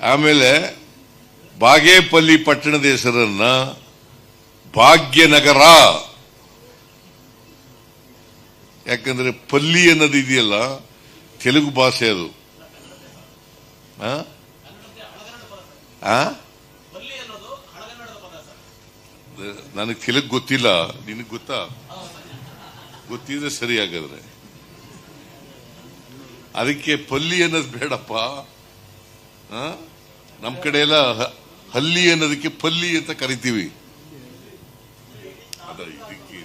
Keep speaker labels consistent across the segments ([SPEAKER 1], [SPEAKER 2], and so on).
[SPEAKER 1] ಆಮೇಲೆ ಬಾಗೇಪಲ್ಲಿ ಪಟ್ಟಣದ ಹೆಸರನ್ನ ಭಾಗ್ಯನಗರ. ಯಾಕಂದ್ರೆ ಪಲ್ಲಿ ಅನ್ನೋದು ಇದೆಯಲ್ಲ, ತೆಲುಗು ಭಾಷೆ ಅದು? ನನಗೆ ತೆಲುಗು ಗೊತ್ತಿಲ್ಲ, ನಿನಗೆ ಗೊತ್ತಾ? ಗೊತ್ತಿದ್ರೆ ಸರಿ ಹಾಗಾದ್ರೆ. ಅದಕ್ಕೆ ಪಲ್ಲಿ ಅನ್ನೋದು ಬೇಡಪ್ಪ. ಆ? ನಮ್ ಕಡೆ ಎಲ್ಲ ಹಲ್ಲಿ ಅನ್ನೋದಕ್ಕೆ ಪಲ್ಲಿ ಅಂತ ಕರಿತೀವಿ. ಅದ ಇದಕ್ಕೆ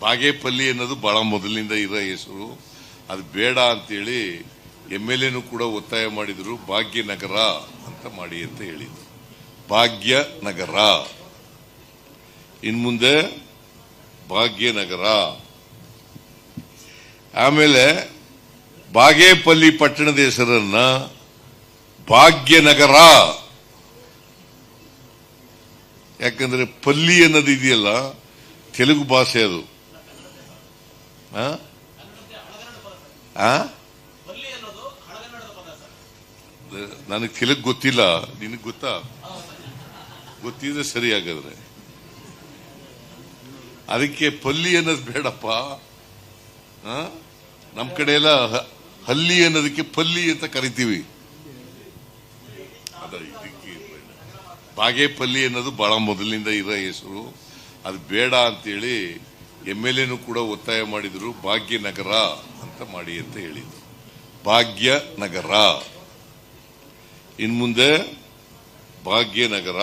[SPEAKER 1] ಬಾಗೇಪಲ್ಲಿ ಅನ್ನೋದು ಬಹಳ ಮೊದಲಿನಿಂದ ಇರೋ ಹೆಸರು. ಅದು ಬೇಡ ಅಂತೇಳಿ ಎಂ ಎಲ್ ಎನು ಕೂಡ ಒತ್ತಾಯ ಮಾಡಿದ್ರು ಭಾಗ್ಯನಗರ ಅಂತ ಮಾಡಿ ಅಂತ ಹೇಳಿದ್ರು. ಭಾಗ್ಯನಗರ ಇನ್ ಮುಂದೆ ಭಾಗ್ಯನಗರ ಆಮೇಲೆ ಬಾಗೇಪಲ್ಲಿ ಪಟ್ಟಣದ ಹೆಸರನ್ನ ಭಾಗ್ಯನಗರ. ಯಾಕಂದ್ರೆ ಪಲ್ಲಿ ಅನ್ನೋದು ಇದೆಯಲ್ಲ, ತೆಲುಗು ಭಾಷೆ ಅದು? ನನಗೆ ತೆಲುಗು ಗೊತ್ತಿಲ್ಲ, ನಿನಗೆ ಗೊತ್ತಾ? ಗೊತ್ತಿದ್ರೆ ಸರಿ ಹಾಗಾದ್ರೆ. ಅದಕ್ಕೆ ಪಲ್ಲಿ ಅನ್ನೋದು ಬೇಡಪ್ಪ. ಆ? ನಮ್ ಕಡೆ ಎಲ್ಲ ಹಲ್ಲಿ ಅನ್ನೋದಕ್ಕೆ ಪಲ್ಲಿ ಅಂತ ಕರಿತೀವಿ. ಅದ ಇದಕ್ಕೆ ಬಾಗೇಪಲ್ಲಿ ಅನ್ನೋದು ಬಹಳ ಮೊದಲಿನಿಂದ ಇರೋ ಹೆಸರು. ಅದು ಬೇಡ ಅಂತೇಳಿ ಎಂ ಎಲ್ ಎನು ಕೂಡ ಒತ್ತಾಯ ಮಾಡಿದ್ರು ಭಾಗ್ಯನಗರ ಅಂತ ಮಾಡಿ ಅಂತ ಹೇಳಿದ್ರು. ಭಾಗ್ಯನಗರ ಇನ್ ಮುಂದೆ ಭಾಗ್ಯನಗರ